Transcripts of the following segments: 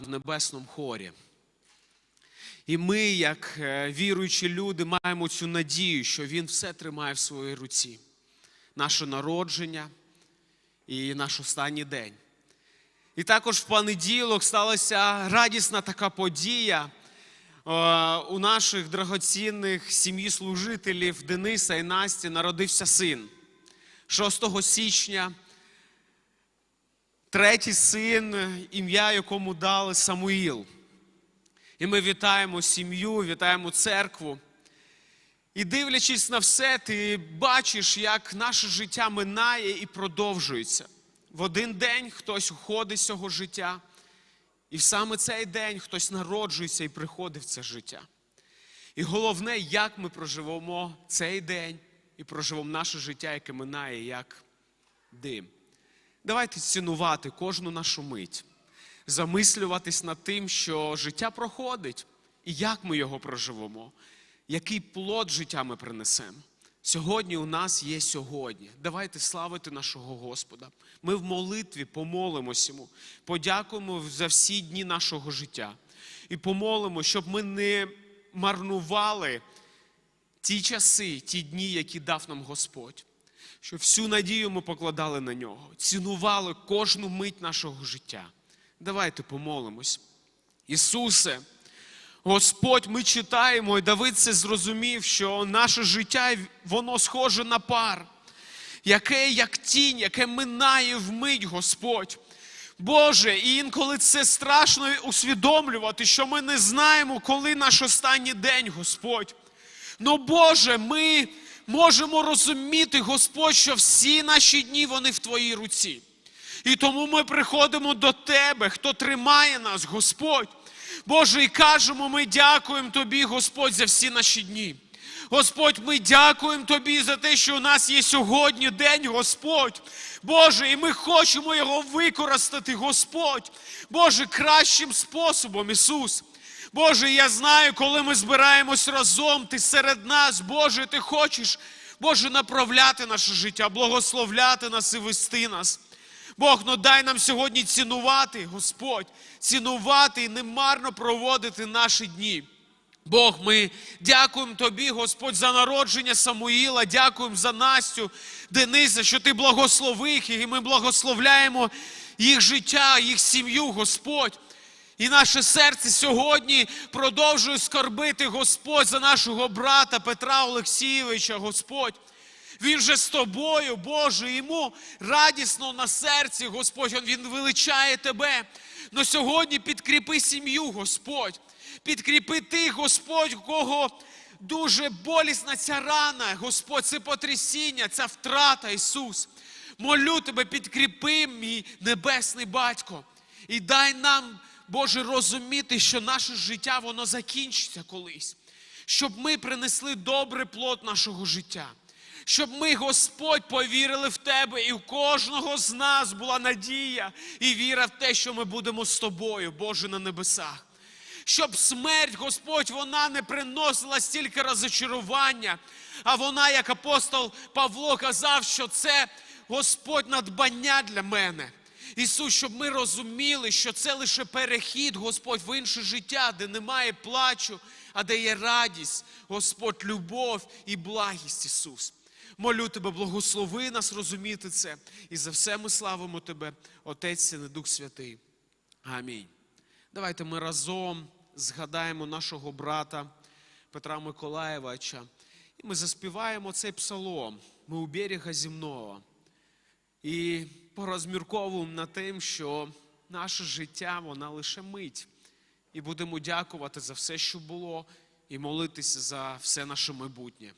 в небесному хорі. І ми, як е, віруючі люди, маємо цю надію, що Він все тримає в своїй руці. Наше народження і наш останній день. І також в понеділок сталася радісна така подія е, у наших драгоцінних сім'ї служителів Дениса і Насті народився син. 6 січня третій син, ім'я якому дали Самуїл. І ми вітаємо сім'ю, вітаємо церкву. І дивлячись на все, ти бачиш, як наше життя минає і продовжується. В один день хтось уходить з цього життя, і в саме цей день хтось народжується і приходить в це життя. І головне, як ми проживемо цей день і проживемо наше життя, яке минає, як дим. Давайте цінувати кожну нашу мить, замислюватись над тим, що життя проходить, і як ми його проживемо, який плод життя ми принесемо. Сьогодні у нас є сьогодні. Давайте славити нашого Господа. Ми в молитві помолимось йому, подякуємо за всі дні нашого життя і помолимо, щоб ми не марнували ті часи, ті дні, які дав нам Господь. Щоб всю надію ми покладали на нього, цінували кожну мить нашого життя. Давайте помолимось. Ісусе, Господь, ми читаємо, і Давид це зрозумів, що наше життя воно схоже на пар, яке як тінь, яке минає вмить, Господь. Боже, і інколи це страшно усвідомлювати, що ми не знаємо, коли наш останній день, Господь. Ну, Боже, ми можемо розуміти, Господь, що всі наші дні вони в Твоїй руці. І тому ми приходимо до Тебе, хто тримає нас, Господь. Боже, і кажемо, ми дякуємо Тобі, Господь, за всі наші дні. Господь, ми дякуємо Тобі за те, що у нас є сьогодні день, Господь. Боже, і ми хочемо його використати, Господь. Боже, кращим способом, Ісус. Боже, я знаю, коли ми збираємось разом, Ти серед нас, Боже, Ти хочеш, Боже, направляти наше життя, благословляти нас і вести нас. Бог, ну дай нам сьогодні цінувати, Господь, цінувати і немарно проводити наші дні. Бог, ми дякуємо Тобі, Господь, за народження Самуїла, дякуємо за Настю, Дениса, що Ти благословив їх, і ми благословляємо їх життя, їх сім'ю, Господь. І наше серце сьогодні продовжує скорбити Господь за нашого брата Петра Олексійовича, Господь. Він же з тобою, Боже, йому радісно на серці, Господь, Він величає тебе. Но сьогодні підкріпи сім'ю, Господь. Підкріпи тих, Господь, кого дуже болісна ця рана, Господь, це потрясіння, ця втрата, Ісус. Молю тебе, підкріпи, мій небесний батько, і дай нам, Боже, розуміти, що наше життя воно закінчиться колись, щоб ми принесли добрий плод нашого життя. Щоб ми, Господь, повірили в Тебе, і в кожного з нас була надія і віра в те, що ми будемо з тобою, Боже, на небесах. Щоб смерть, Господь, вона не приносила стільки розочарування, а вона, як апостол Павло казав, що це Господь надбання для мене. Ісус, щоб ми розуміли, що це лише перехід, Господь, в інше життя, де немає плачу, а де є радість, Господь, любов і благість, Ісус. Молю тебе, благослови нас розуміти це. І за все ми славимо Тебе, Отець Син і Дух Святий. Амінь. Давайте ми разом згадаємо нашого брата Петра Миколаєвича. І ми заспіваємо цей псалом. Ми у берега земного. І порозмірковуємо над тим, що наше життя, вона лише мить. І будемо дякувати за все, що було, і молитися за все наше майбутнє.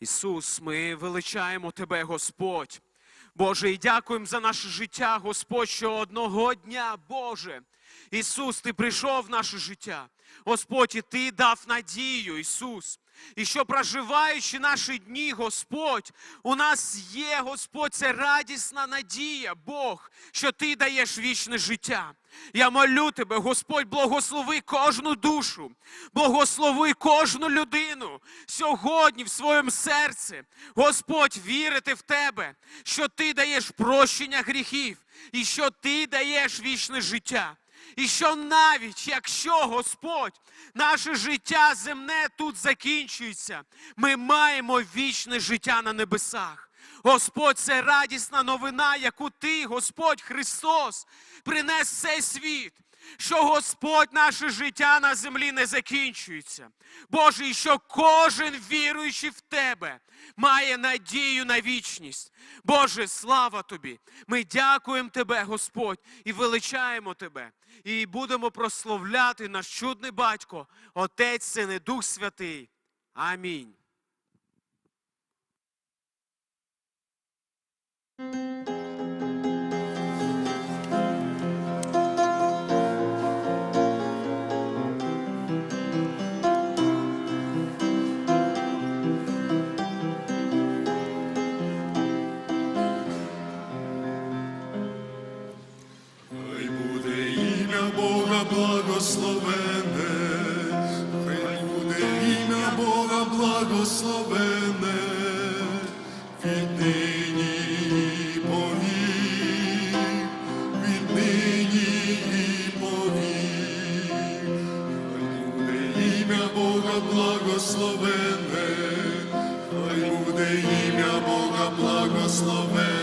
Ісус, ми величаємо Тебе, Господь. Боже, і дякуємо за наше життя, Господь, що одного дня, Боже, Ісус, Ти прийшов в наше життя. Господь, і Ти дав надію, Ісус. І що проживаючи наші дні, Господь, у нас є, Господь, це радісна надія, Бог, що Ти даєш вічне життя. Я молю Тебе, Господь, благослови кожну душу, благослови кожну людину сьогодні в своєму серці. Господь, вірити в Тебе, що Ти даєш прощення гріхів і що Ти даєш вічне життя. І що навіть якщо Господь, наше життя земне тут закінчується, ми маємо вічне життя на небесах. Господь, це радісна новина, яку Ти, Господь Христос, принес цей світ. Що Господь наше життя на землі не закінчується. Боже, і що кожен віруючий в Тебе має надію на вічність. Боже, слава Тобі! Ми дякуємо Тебе, Господь, і величаємо Тебе. І будемо прославляти наш чудний батько, Отець, Син і Дух Святий. Амінь. Благословене, хай буде ім'я Бога благословене.